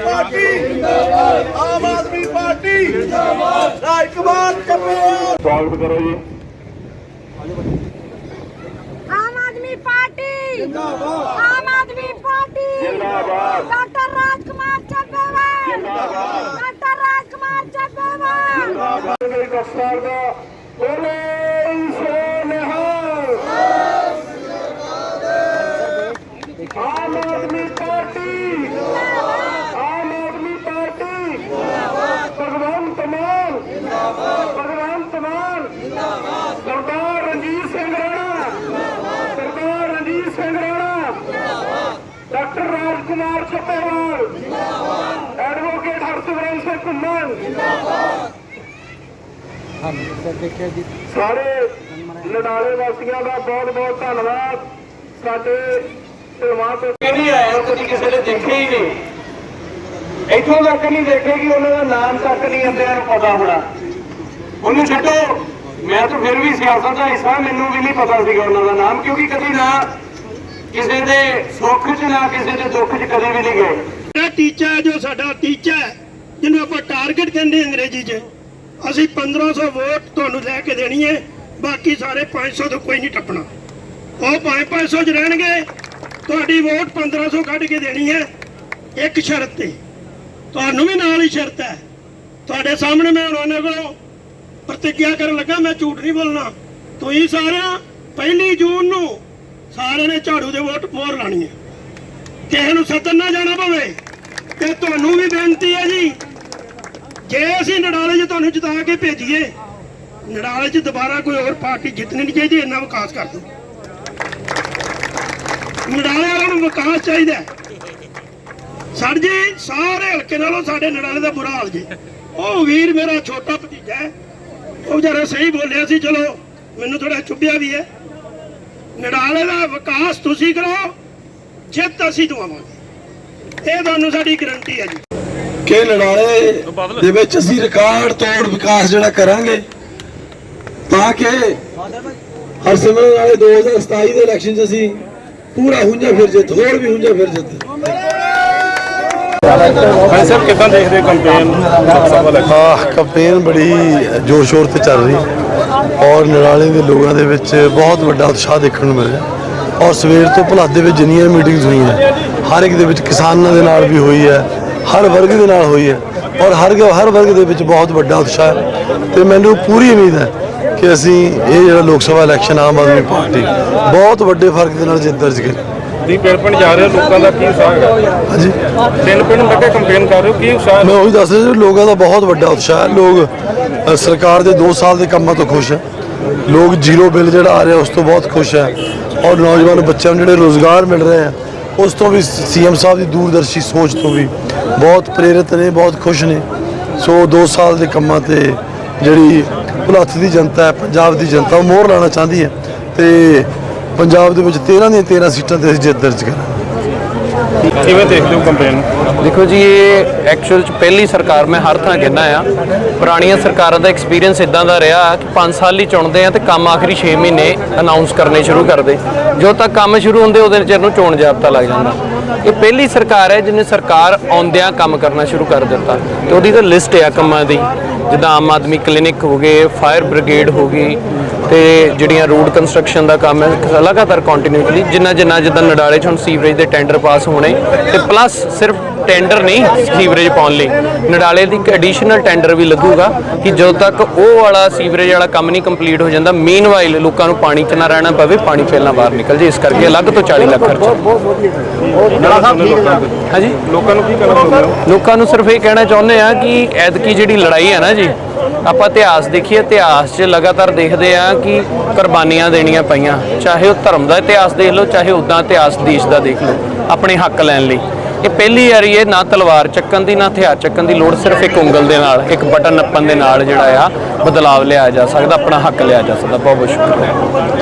ਆਦਮੀ party. ਜਿੰਦਾਬਾਦ Aam Aadmi party. ਜਿੰਦਾਬਾਦ ਰਾਜ ਕੁਮਾਰ ਸਵਾਗਤ ਕਰੋ ਜੀ। ਆਮ ਆਦਮੀ ਪਾਰਟੀ। ਜਿੰਦਾਬਾਦ। ਆਮ ਆਦਮੀ ਪਾਰਟੀ। ਜਿੰਦਾਬਾਦ। ਡਾਕਟਰ ਰਾਜਕੁਮਾਰ ਚੱਬੇਵਾਲ। ਜਿੰਦਾਬਾਦ। ਡਾਕਟਰ ਰਾਜਕੁਮਾਰ ਚੱਬੇਵਾਲ। ਮੇਰੀ ਦਸਤਾਰ ਦਾ ਬੋਲੇ ਸੋ ਨਿਹਾਲ Aam Aadmi Party Aam Aadmi Party Bhagwant Mann Bhagwant Mann Sardar Ranjit Singh Rana Sardar Ranjit Singh Rana doctor Rajkumar Chabbewal advocate Harsimran Singh Ghuman. ਸਾਰੇ ਲੜਾਲੇ ਵਾਸੀਆਂ ਦਾ ਬਹੁਤ ਬਹੁਤ ਧੰਨਵਾਦ। ਸਾਡੇ ਢਲਵਾਂ ਤੋਂ ਨਹੀਂ ਆਇਆ ਕਦੀ ਕਿਸੇ ਨੇ ਦੇਖਿਆ ਹੀ ਨਹੀਂ। ਇੱਥੋਂ ਤੱਕ ਨਹੀਂ ਦੇਖੇ ਕਿ ਉਹਨਾਂ ਦਾ ਨਾਮ ਤੱਕ ਨਹੀਂ ਅੰਦਿਆਂ ਨੂੰ ਪਤਾ ਹੋਣਾ। ਉਹਨੂੰ ਛੱਡੋ। ਮੈਂ ਤਾਂ ਫਿਰ ਵੀ ਸਿਆਸਤ ਦਾ ਹਿੱਸਾ ਮੈਨੂੰ ਵੀ ਨਹੀਂ ਪਤਾ ਸੀਗਾ ਉਹਨਾਂ ਦਾ ਨਾਮ ਕਿਉਂਕਿ ਕਦੀ ਨਾ ਕਿਸੇ ਦੇ ਸੁੱਖ 'ਚ ਨਾ ਕਿਸੇ ਦੇ ਦੁੱਖ 'ਚ ਕਦੇ ਵੀ ਨਹੀਂ ਗਏ। ਇਹ ਟੀਚਾ ਜੋ ਸਾਡਾ ਟੀਚਾ ਜਿਹਨੂੰ ਆਪਾਂ ਟਾਰਗੇਟ ਕਹਿੰਦੇ ਅੰਗਰੇਜ਼ੀ 'ਚ। ਅਸੀਂ 1500 ਵੋਟ ਤੁਹਾਨੂੰ ਲੈ ਕੇ ਦੇਣੀ ਹੈ, ਬਾਕੀ ਸਾਰੇ 500 ਤੋਂ ਕੋਈ ਨਹੀਂ ਟੱਪਣਾ। ਉਹ ਭਾਵੇਂ 500 ਚ ਰਹਿਣਗੇ, ਤੁਹਾਡੀ ਵੋਟ 1500 ਕੱਢ ਕੇ ਦੇਣੀ ਹੈ, ਇੱਕ ਸ਼ਰਤ ਤੇ। ਤੁਹਾਨੂੰ ਵੀ ਨਾਲ ਹੀ ਸ਼ਰਤ ਹੈ। ਤੁਹਾਡੇ ਸਾਹਮਣੇ ਮੈਂ ਉਹਨਾਂ ਕੋਲੋਂ ਪ੍ਰਤੀਗਿਆ ਕਰਨ ਲੱਗਾ, ਮੈਂ ਝੂਠ ਨਹੀਂ ਬੋਲਣਾ। ਤੁਸੀਂ ਸਾਰਿਆਂ, ਪਹਿਲੀ ਜੂਨ ਨੂੰ ਸਾਰਿਆਂ ਨੇ ਝਾੜੂ ਦੇ ਵੋਟ ਮੋਹਰ ਲਾਣੀ ਹੈ। ਕਿਸੇ ਨੂੰ ਸੱਦਣ ਨਾ ਜਾਣਾ ਪਵੇ। ਤੇ ਤੁਹਾਨੂੰ ਵੀ ਬੇਨਤੀ ਹੈ ਜੀ, ਜੇ ਅਸੀਂ ਨੜਾਲੇ 'ਚ ਤੁਹਾਨੂੰ ਜਿਤਾ ਕੇ ਭੇਜੀਏ, ਨੜਾਲੇ 'ਚ ਦੁਬਾਰਾ ਕੋਈ ਹੋਰ ਪਾਰਟੀ ਜਿੱਤਣੀ ਨਹੀਂ ਚਾਹੀਦੀ, ਇੰਨਾ ਵਿਕਾਸ ਕਰ ਦਿਓ। ਨੜਾਲੇ ਵਾਲਿਆਂ ਨੂੰ ਵਿਕਾਸ ਚਾਹੀਦਾ ਹੈ। ਸਰ ਜੀ, ਸਾਰੇ ਹਲਕੇ ਨਾਲੋਂ ਸਾਡੇ ਨਡਾਲੇ ਦਾ ਬੁਰਾ ਹਾਲ ਜੀ। ਉਹ ਵੀਰ ਮੇਰਾ ਛੋਟਾ ਭਤੀਜਾ ਹੈ। ਉਹ ਜਰਾ ਸਹੀ ਬੋਲਿਆ ਸੀ, ਚਲੋ, ਮੈਨੂੰ ਥੋੜਾ ਚੁੱਭਿਆ ਵੀ ਹੈ। ਨਡਾਲੇ ਦਾ ਵਿਕਾਸ ਤੁਸੀਂ ਕਰੋ ਜਿੱਤ ਅਸੀਂ ਦਵਾਵਾਂਗੇ। ਇਹ ਤੁਹਾਨੂੰ ਸਾਡੀ ਗਰੰਟੀ ਹੈ ਜੀ। ਕਿ ਲੜਾਲੇ ਦੇ ਵਿੱਚ ਅਸੀਂ ਰਿਕਾਰਡ ਤੋੜ ਵਿਕਾਸ ਜਿਹੜਾ ਕਰਾਂਗੇ ਤਾਂ ਕਿ ਹਰਸਿਮਰਨ ਵਾਲੇ 2027 ਦੇ ਇਲੈਕਸ਼ਨ 'ਚ ਅਸੀਂ ਪੂਰਾ ਹੁੰਜਾ ਫਿਰ ਜਿੱਤ ਹੋਰ ਵੀ ਹੁੰਜਾ ਫਿਰ ਜਿੱਤ। ਭਾਈ ਸਾਹਿਬ ਕਿਦਾਂ ਦੇਖਦੇ ਕੰਪੇਨ ਸਭਾ ਆਹ ਕੰਪੇਨ ਬੜੀ ਜ਼ੋਰ ਸ਼ੋਰ ਤੇ ਚੱਲ ਰਹੀ। ਔਰ ਨਿਰਾਲੇ ਦੇ ਲੋਕਾਂ ਦੇ ਵਿੱਚ ਬਹੁਤ ਵੱਡਾ ਉਤਸ਼ਾਹ ਦੇਖਣ ਨੂੰ ਮਿਲ ਰਿਹਾ ਔਰ ਸਵੇਰ ਤੋਂ ਭੁਲਾਦ ਦੇ ਵਿੱਚ ਜਿੰਨੀਆਂ ਮੀਟਿੰਗਸ ਹੋਈਆਂ, ਹਰ ਇੱਕ ਦੇ ਵਿੱਚ ਕਿਸਾਨਾਂ ਦੇ ਨਾਲ ਵੀ ਹੋਈ ਹੈ, ਹਰ ਵਰਗ ਦੇ ਨਾਲ ਹੋਈ ਹੈ। ਔਰ ਹਰ ਹਰ ਵਰਗ ਦੇ ਵਿੱਚ ਬਹੁਤ ਵੱਡਾ ਉਤਸ਼ਾਹ ਹੈ। ਤੇ ਮੈਨੂੰ ਪੂਰੀ ਉਮੀਦ ਹੈ ਕਿ ਅਸੀਂ ਇਹ ਜਿਹੜਾ ਲੋਕ ਸਭਾ ਇਲੈਕਸ਼ਨ ਆਮ ਆਦਮੀ ਪਾਰਟੀ, ਬਹੁਤ ਵੱਡੇ ਫ਼ਰਕ ਦੇ ਨਾਲ ਜਿੱਤ ਦਰਜ ਕਰੇ ਦੀ ਪਿੰਡ ਪਿੰਡ ਜਾ ਰਹੇ ਹੋ, ਲੋਕਾਂ ਦਾ ਕੀ ਉਤਸ਼ਾਹ ਹੈ ਹਾਂਜੀ। ਪਿੰਡ ਪਿੰਡ ਲੱਗੇ ਕੰਪੇਨ ਕਰ ਰਹੇ ਹੋ ਕੀ ਉਤਸ਼ਾਹ ਮੈਂ ਉਹੀ ਦੱਸ ਰਿਹਾ ਜੀ ਲੋਕਾਂ ਦਾ ਬਹੁਤ ਵੱਡਾ ਉਤਸ਼ਾਹ ਹੈ। ਲੋਕ ਅ, ਸਰਕਾਰ ਦੇ 2 ਸਾਲ ਦੇ ਕੰਮਾਂ ਤੋਂ ਖੁਸ਼ ਹੈ। ਲੋਕ ਜ਼ੀਰੋ ਬਿੱਲ ਜਿਹੜਾ ਆ ਰਿਹਾ ਉਸ ਤੋਂ ਬਹੁਤ ਖੁਸ਼ ਹੈ। ਔਰ ਨੌਜਵਾਨ ਬੱਚਿਆਂ ਨੂੰ ਜਿਹੜੇ ਰੋਜ਼ਗਾਰ ਮਿਲ ਰਹੇ ਆ ਉਸ ਤੋਂ ਵੀ ਸੀਐਮ ਸਾਹਿਬ ਦੀ ਦੂਰਦਰਸ਼ੀ ਸੋਚ ਤੋਂ ਵੀ ਬਹੁਤ ਪ੍ਰੇਰਿਤ ਨੇ ਬਹੁਤ ਖੁਸ਼ ਨੇ। ਸੋ 2 ਸਾਲ ਦੇ ਕੰਮਾਂ ਤੇ ਜਿਹੜੀ ਭੁਲੱਥ ਦੀ ਜਨਤਾ ਹੈ ਪੰਜਾਬ ਦੀ ਜਨਤਾ ਉਹ ਮੋਹਰ ਲਾਣਾ ਚਾਹੁੰਦੀ ਹੈ। ਤੇ ਪੰਜਾਬ ਦੇ ਵਿੱਚ 13 ਦੀਆਂ 13 ਸੀਟਾਂ ਤੇ ਅਸੀਂ ਜਿੱਤ ਦਰਜ ਕਰਾਂਗੇ। ਕਿਵੇਂ ਦੇਖਦੇ ਹੋ ਕੰਪੇਨ ਦੇਖੋ ਜੀ ਇਹ ਐਕਚੁਅਲ ਚ ਪਹਿਲੀ ਸਰਕਾਰ ਮੈਂ ਹਰ ਥਾਂ ਕਹਿੰਦਾ ਆ। ਪੁਰਾਣੀਆਂ ਸਰਕਾਰਾਂ ਦਾ ਐਕਸਪੀਰੀਅੰਸ ਇਦਾਂ ਦਾ ਰਿਹਾ ਕਿ 5 ਸਾਲ ਹੀ ਚੁਣਦੇ ਆ ਤੇ ਕੰਮ ਆਖਰੀ 6 ਮਹੀਨੇ ਅਨਾਉਂਸ ਕਰਨੇ ਸ਼ੁਰੂ ਕਰਦੇ। ਜਦੋਂ ਤੱਕ ਕੰਮ ਸ਼ੁਰੂ ਹੁੰਦੇ ਉਹਦੇ ਚਿਰ ਨੂੰ ਚੋਣ ਜਾਬਤਾ ਲੱਗ ਜਾਂਦਾ। ਇਹ ਪਹਿਲੀ ਸਰਕਾਰ ਹੈ ਜਿਹਨੇ ਸਰਕਾਰ ਆਉਂਦਿਆਂ ਕੰਮ ਕਰਨਾ ਸ਼ੁਰੂ ਕਰ ਦਿੱਤਾ। ਤੇ ਉਹਦੀ ਤਾਂ ਲਿਸਟ ਆ ਕੰਮਾਂ ਦੀ। ਜਿੱਦਾਂ ਆਮ ਆਦਮੀ ਕਲੀਨਿਕ ਹੋ ਗਏ ਫਾਇਰ ਬ੍ਰਿਗੇਡ ਹੋ ਗਈ ਤੇ ਜਿਹੜੀਆਂ ਰੋਡ ਕੰਸਟਰਕਸ਼ਨ ਦਾ ਕੰਮ ਹੈ ਲਗਾਤਾਰ ਕੰਟੀਨਿਊਸਲੀ ਜਿੰਨਾ ਜਿੰਨਾ ਜਿੱਦਾਂ ਨਡਾਲੇ 'ਚ ਹੁਣ ਸੀਵਰੇਜ ਦੇ ਟੈਂਡਰ ਪਾਸ ਹੋਣੇ ਤੇ ਪਲੱਸ ਸਿਰਫ ਟੈਂਡਰ ਨਹੀਂ ਸੀਵਰੇਜ ਪਾਉਣ ਲਈ। ਨਡਾਲੇ ਦੀ ਇੱਕ ਐਡੀਸ਼ਨਲ ਟੈਂਡਰ ਵੀ ਲੱਗੂਗਾ ਕਿ ਜਦੋਂ ਤੱਕ ਉਹ ਵਾਲਾ ਸੀਵਰੇਜ ਵਾਲਾ ਕੰਮ ਨਹੀਂ ਕੰਪਲੀਟ ਹੋ ਜਾਂਦਾ ਮੀਨਵਾਈਲ ਲੋਕਾਂ ਨੂੰ ਪਾਣੀ 'ਚ ਨਾ ਰਹਿਣਾ ਪਵੇ ਪਾਣੀ ਪਹਿਲਾਂ ਬਾਹਰ ਨਿਕਲ ਜੇ ਇਸ ਕਰਕੇ ਅਲੱਗ ਤੋਂ 40 ਲੱਖ ਖਰਚਾ। ਹਾਂਜੀ ਲੋਕਾਂ ਨੂੰ ਕੀ ਕਹਿਣਾ ਚਾਹੁੰਦੇ ਹੋ? ਲੋਕਾਂ ਨੂੰ ਸਿਰਫ ਇਹ ਕਹਿਣਾ ਚਾਹੁੰਦੇ ਆ ਕਿ ਐਤਕੀ ਜਿਹੜੀ ਲੜਾਈ ਹੈ ਨਾ ਜੀ ਆਪਾਂ ਇਤਿਹਾਸ ਦੇਖੀਏ, ਇਤਿਹਾਸ 'ਚ ਲਗਾਤਾਰ ਦੇਖਦੇ ਆ ਕਿ ਕੁਰਬਾਨੀਆਂ ਦੇਣੀਆਂ ਪਈਆਂ। ਚਾਹੇ ਉਹ ਧਰਮ ਦਾ ਇਤਿਹਾਸ ਦੇਖ ਲਓ, ਚਾਹੇ ਉਦਾਂ ਇਤਿਹਾਸ ਦੇਸ਼ ਦਾ ਦੇਖ ਲਓ, ਆਪਣੇ ਹੱਕ ਲੈਣ ਲਈ। ਇਹ ਪਹਿਲੀ ਵਾਰੀ ਇਹ ਨਾ ਤਲਵਾਰ ਚੱਕਣ ਦੀ, ਨਾ ਹਥਿਆਰ ਚੱਕਣ ਦੀ ਲੋੜ, ਸਿਰਫ ਇੱਕ ਉਂਗਲ ਦੇ ਨਾਲ, ਇੱਕ ਬਟਨ ਨੱਪਣ ਦੇ ਨਾਲ ਜਿਹੜਾ ਆ ਬਦਲਾਵ ਲਿਆ ਜਾ ਸਕਦਾ, ਆਪਣਾ ਹੱਕ ਲਿਆ ਜਾ ਸਕਦਾ। ਬਹੁਤ ਬਹੁਤ ਸ਼ੁਕਰੀਆ।